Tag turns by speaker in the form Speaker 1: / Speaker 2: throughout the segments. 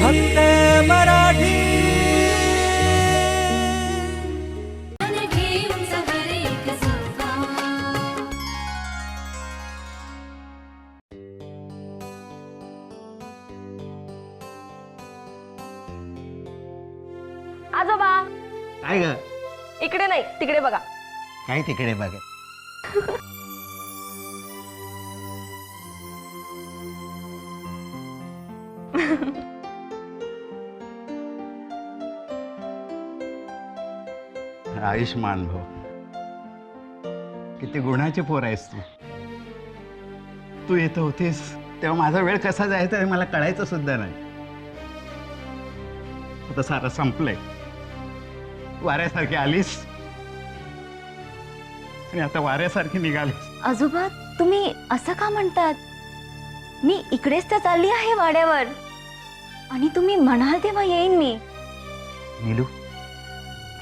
Speaker 1: फक्त मराठी.
Speaker 2: आजोबा.
Speaker 3: काय ग?
Speaker 2: इकडे नाही तिकडे बघा.
Speaker 3: काय तिकडे बघ? आयुष्मान भाऊ. किती गुणाची पोर आहेस तू. तू येत होतीस तेव्हा माझा वेळ कसा जायचा हे मला कळायचं सुद्धा नाही. आता सारं संपलंय. वाऱ्यासारखी आलीस. आणि आता वाऱ्यासारखी निघालीस.
Speaker 2: आजोबा तुम्ही असं का म्हणतात? मी इकडेच तर चालली आहे वाड्यावर. आणि तुम्ही म्हणाल तेव्हा येईन मी.
Speaker 4: नीलू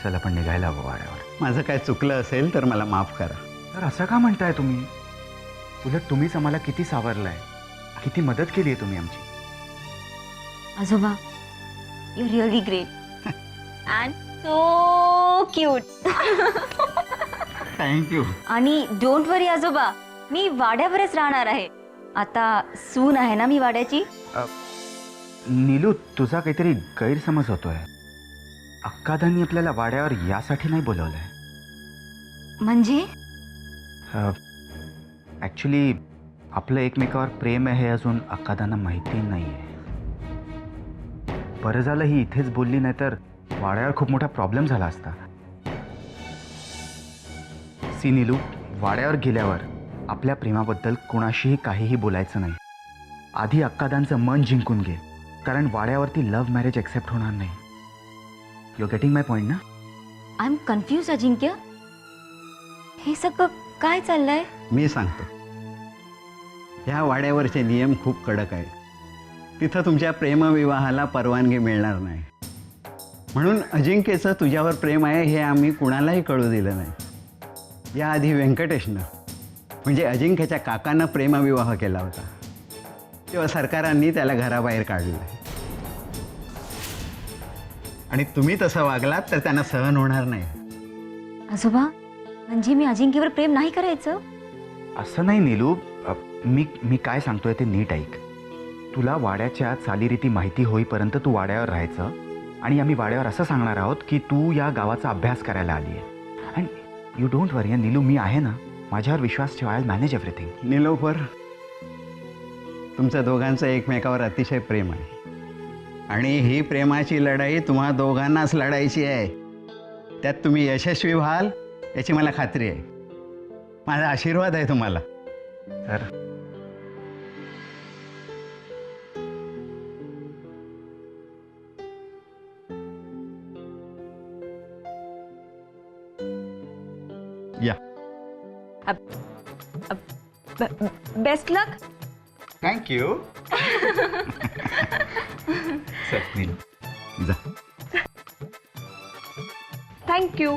Speaker 4: चल आपण निघायला हवं वाड्यावर
Speaker 3: माझं काय चुकलं असेल तर मला माफ करा.
Speaker 4: तर असं का म्हणताय तुम्ही? उलट तुम्हीच आम्हाला किती सावरलाय. किती मदत केली आहे तुम्ही आमची.
Speaker 2: आजोबा you really great and so cute
Speaker 3: thank you
Speaker 2: आणि डोंट वरी आजोबा मी वाड्यावरच राहणार आहे. आता सून आहे ना मी वाड्याची?
Speaker 4: नीलू तुझा काहीतरी गैरसमज होतोय. अक्कादांनी आपल्याला वाड्यावर यासाठी नाही बोलवलंय.
Speaker 2: म्हणजे?
Speaker 4: ॲक्च्युली आपलं एकमेकावर प्रेम आहे हे अजून अक्कादांना माहिती नाही आहे बरं झालं ही इथेच बोलली नाही तर वाड्यावर खूप मोठा प्रॉब्लेम झाला असता. सी नीलू वाड्यावर गेल्यावर आपल्या प्रेमाबद्दल कुणाशीही काहीही बोलायचं नाही. आधी अक्कादांचं मन जिंकून घे कारण वाड्यावरती लव्ह मॅरेज एक्सेप्ट होणार नाही. यू गेटिंग माय पॉईंट ना?
Speaker 2: I am confuse Ajinkya. हे सगळं काय चाललंय?
Speaker 3: मी सांगतो. ह्या वाड्यावरचे नियम खूप कडक आहेत. तिथं तुमच्या प्रेमविवाहाला परवानगी मिळणार नाही. म्हणून अजिंक्यचं तुझ्यावर प्रेम आहे हे आम्ही कुणालाही कळू दिलं नाही. याआधी व्यंकटेशनं म्हणजे अजिंक्यच्या काकानं प्रेमविवाह केला होता. तेव्हा सरकारांनी त्याला घराबाहेर काढलं. आणि तुम्ही तसं वागलात तर त्यांना सहन होणार नाही.
Speaker 2: आजोबा म्हणजे मी अजिंक्यवर प्रेम नाही करायचं?
Speaker 4: असं नाही नीलू. अ, मी मी काय सांगतोय ते नीट ऐक. तुला वाड्याच्या चालीरीती माहिती होईपर्यंत तू वाड्यावर राहायचं. आणि आम्ही वाड्यावर असं सांगणार आहोत की तू या गावाचा अभ्यास करायला आली आहे. And you don't worry Neelu मी आहे ना? माझ्यावर विश्वास ठेवा आय मॅनेज एव्हरीथिंग
Speaker 3: निलोफर तुमच्या दोघांचं एकमेकावर अतिशय प्रेम आहे. आणि ही प्रेमाची लढाई तुम्हा दोघांनाच लढायची आहे. त्यात तुम्ही यशस्वी व्हाल याची मला खात्री आहे. माझा आशीर्वाद आहे तुम्हाला.
Speaker 4: तर?
Speaker 3: या.
Speaker 2: बेस्ट लक
Speaker 3: थँक्यू
Speaker 4: नीलू
Speaker 3: जा
Speaker 2: थँक्यू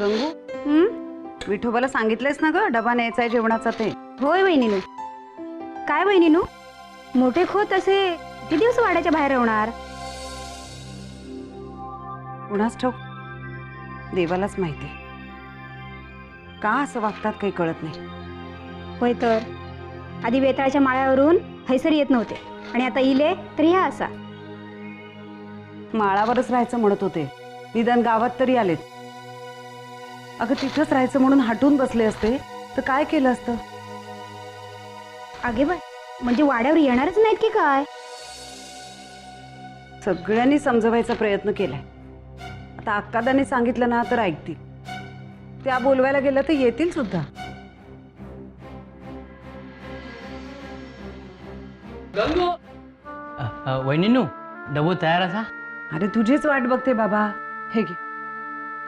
Speaker 5: गंगू विठोबाला सांगितलंयस ना ग डबा न्यायचा आहे जेवणाचा ते.
Speaker 6: होय वहिनीनू. काय वहिनीनू? मोठे खोत असे किती दिवस वाड्याच्या बाहेर होणार
Speaker 5: कुणाच ठाऊक? देवालाच माहिती. का असं वागतात काही कळत नाही.
Speaker 6: होय तर. आधी वेताळाच्या माळ्यावरून हैसर येत नव्हते आणि आता इले तर ह्या असा.
Speaker 5: माळावरच राहायचं म्हणत होते. निदान गावात तरी आलेत. अगं तिथंच राहायचं म्हणून हटून बसले असते. तर काय केलं असतं?
Speaker 6: आगे बाय म्हणजे वाड्यावर येणारच नाहीत की काय?
Speaker 5: सगळ्यांनी समजवायचा प्रयत्न केलाय. आता अक्कादाने सांगितलं ना तर ऐकतील. त्या बोलवायला गेलं तर येतील सुद्धा.
Speaker 7: वहिनीनू डबो तयार असा?
Speaker 5: अरे तुझीच वाट बघते बाबा. हे घे.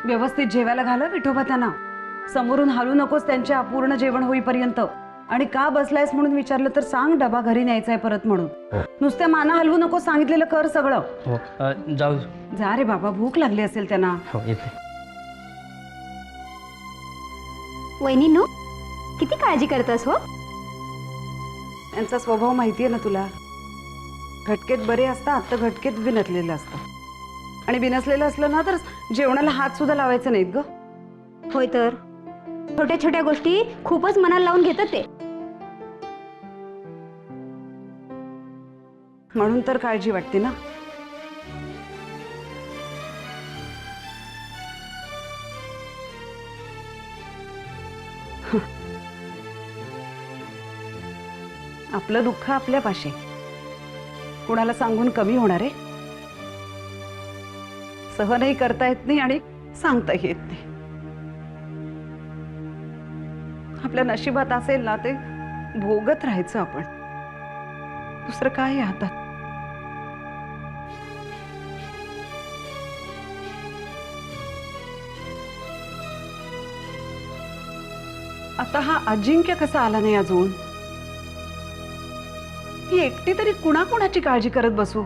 Speaker 5: व्यवस्थित जेवायला घाला विठोबा त्यांना. समोरून हलू नकोस त्यांच्या अपूर्ण जेवण होईपर्यंत. आणि का बसलायस म्हणून विचारलं तर सांग डबा घरी न्यायचा आहे परत म्हणून. नुसत्या माना हलवू नको सांगितलेलं कर सगळं.
Speaker 7: हो अ, जाऊ.
Speaker 5: जा रे बाबा भूक लागली असेल त्यांना.
Speaker 7: हो येते.
Speaker 6: वहिनीनो किती काळजी करतस हो?
Speaker 5: त्यांचा स्वभाव माहितीये ना तुला. घटकेत बरे असतात तर घटकेत बिनसलेलं असतं. आणि बिनसलेलं असलं ना तर जेवणाला हात सुद्धा लावायचे नाहीत ग.
Speaker 6: होय तर. छोट्या छोट्या गोष्टी खूपच मनाला लावून घेतात ते.
Speaker 5: म्हणून तर काळजी वाटते ना. आपलं दुःख आपल्यापाशी कुणाला सांगून कमी होणार आहे? सहनही करता येत नाही आणि सांगताही येत नाही. आपल्या नशिबात असेल ना ते भोगत राहायचं आपण. दुसरं काय हातात? आता हा अजिंक्य कसा आला नाही अजून? ही एकटी तरी कुणाकुणाची काळजी करत बसू?